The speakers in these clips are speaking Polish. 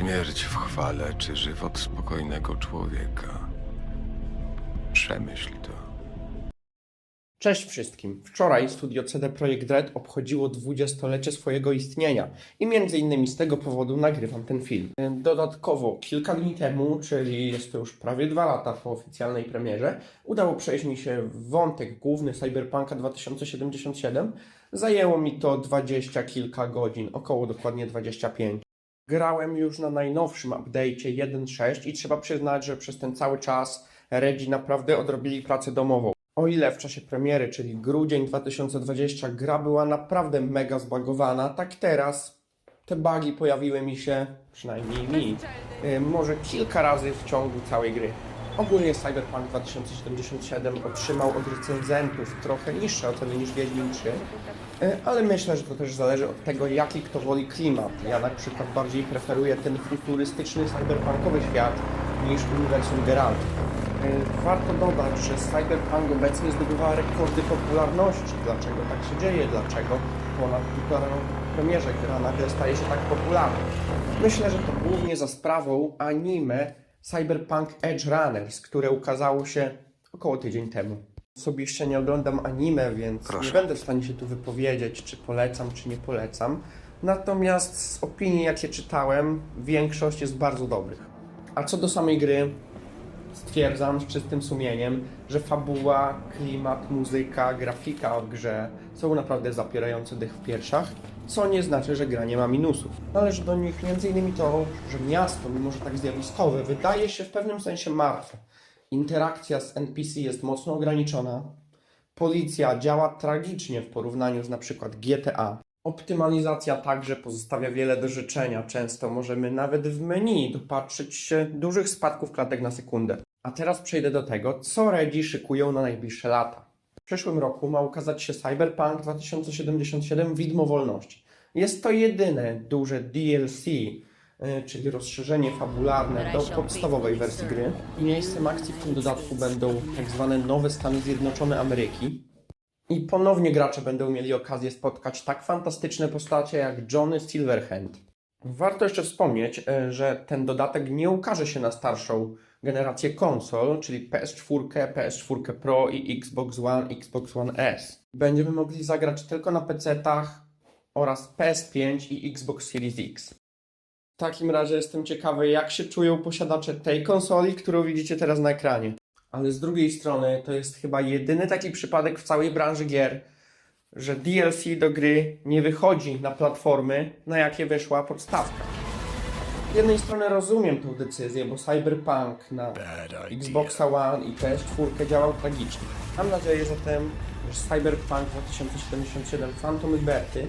Śmierć w chwale czy żywot spokojnego człowieka? Przemyśl to. Cześć wszystkim. Wczoraj studio CD Projekt Red obchodziło 20-lecie swojego istnienia i między innymi z tego powodu nagrywam ten film. Dodatkowo kilka dni temu, czyli jest to już prawie dwa lata po oficjalnej premierze, udało przejść mi się wątek główny Cyberpunka 2077. Zajęło mi to dwadzieścia kilka godzin, około dokładnie 25. Grałem już na najnowszym update'cie 1.6 i trzeba przyznać, że przez ten cały czas Redzi naprawdę odrobili pracę domową. O ile w czasie premiery, czyli grudzień 2020, gra była naprawdę mega zbagowana, tak teraz te bugi pojawiły mi się, przynajmniej mi, y, może kilka razy w ciągu całej gry. Ogólnie Cyberpunk 2077 otrzymał od recenzentów trochę niższe oceny niż Wiedźmin 3, y, ale myślę, że to też zależy od tego, jaki kto woli klimat. Ja na przykład bardziej preferuję ten futurystyczny, cyberpunkowy świat niż uniwersum Geralt. Y, Warto dodać, że Cyberpunk obecnie zdobywa rekordy popularności. Dlaczego tak się dzieje? Dlaczego ponad półtora premierze gra nagle staje się tak popularna? Myślę, że to głównie za sprawą anime Cyberpunk Edge Runners, które ukazało się około tydzień temu. Osobiście nie oglądam anime, więc Proszę. nie będę w stanie się tu wypowiedzieć, czy polecam, czy nie polecam. Natomiast z opinii, jakie czytałem, większość jest bardzo dobrych. A co do samej gry, stwierdzam z czystym sumieniem, że fabuła, klimat, muzyka, grafika w grze są naprawdę zapierające dych w piersiach, co nie znaczy, że gra nie ma minusów. Należy do nich m.in. to, że miasto, mimo że tak zjawiskowe, wydaje się w pewnym sensie martwe. Interakcja z NPC jest mocno ograniczona. Policja działa tragicznie w porównaniu z przykład GTA. Optymalizacja także pozostawia wiele do życzenia. Często możemy nawet w menu dopatrzyć się dużych spadków klatek na sekundę. A teraz przejdę do tego, co Redzi szykują na najbliższe lata. W przyszłym roku ma ukazać się Cyberpunk 2077 Widmo Wolności. Jest to jedyne duże DLC, y, czyli rozszerzenie fabularne do podstawowej wersji gry. I miejscem akcji w tym dodatku będą tak zwane nowe Stany Zjednoczone Ameryki, i ponownie gracze będą mieli okazję spotkać tak fantastyczne postacie jak Johnny Silverhand. Warto jeszcze wspomnieć, e, że ten dodatek nie ukaże się na starszą generację konsol, czyli PS4, PS4 Pro i Xbox One, Xbox One S. Będziemy mogli zagrać tylko na PC-tach oraz PS5 i Xbox Series X. W takim razie jestem ciekawy, jak się czują posiadacze tej konsoli, którą widzicie teraz na ekranie. Ale z drugiej strony to jest chyba jedyny taki przypadek w całej branży gier, że DLC do gry nie wychodzi na platformy, na jakie wyszła podstawka. Z jednej strony rozumiem tę decyzję, bo Cyberpunk na Xboxa One i PS4 działał tragicznie. Mam nadzieję zatem, że Cyberpunk 2077 Phantom Liberty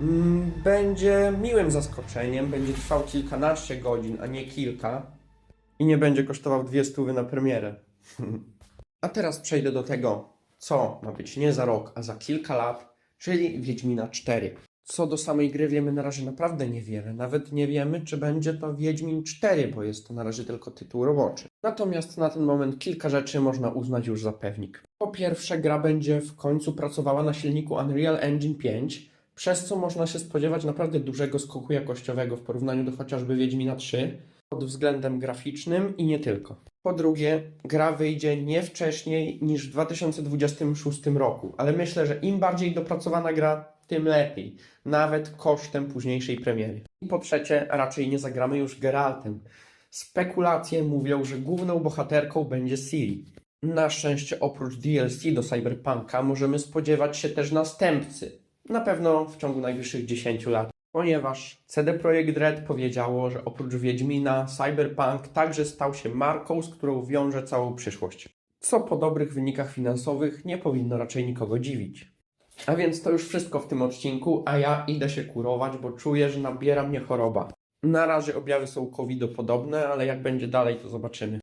mm, będzie miłym zaskoczeniem, będzie trwał kilkanaście godzin, a nie kilka i nie będzie kosztował dwie stówy na premierę. A teraz przejdę do tego, co ma być nie za rok, a za kilka lat, czyli Wiedźmina 4. Co do samej gry wiemy na razie naprawdę niewiele. Nawet nie wiemy, czy będzie to Wiedźmin 4, bo jest to na razie tylko tytuł roboczy. Natomiast na ten moment kilka rzeczy można uznać już za pewnik. Po pierwsze, gra będzie w końcu pracowała na silniku Unreal Engine 5, przez co można się spodziewać naprawdę dużego skoku jakościowego w porównaniu do chociażby Wiedźmina 3 pod względem graficznym i nie tylko. Po drugie, gra wyjdzie nie wcześniej niż w 2026 roku, ale myślę, że im bardziej dopracowana gra, tym lepiej, nawet kosztem późniejszej premiery. I po trzecie, raczej nie zagramy już Geraltem. Spekulacje mówią, że główną bohaterką będzie Ciri. Na szczęście oprócz DLC do Cyberpunka możemy spodziewać się też następcy. Na pewno w ciągu najbliższych 10 lat ponieważ CD Projekt Red powiedziało, że oprócz Wiedźmina, Cyberpunk także stał się marką, z którą wiąże całą przyszłość. Co po dobrych wynikach finansowych nie powinno raczej nikogo dziwić. A więc to już wszystko w tym odcinku, a ja idę się kurować, bo czuję, że nabiera mnie choroba. Na razie objawy są covidopodobne, ale jak będzie dalej, to zobaczymy.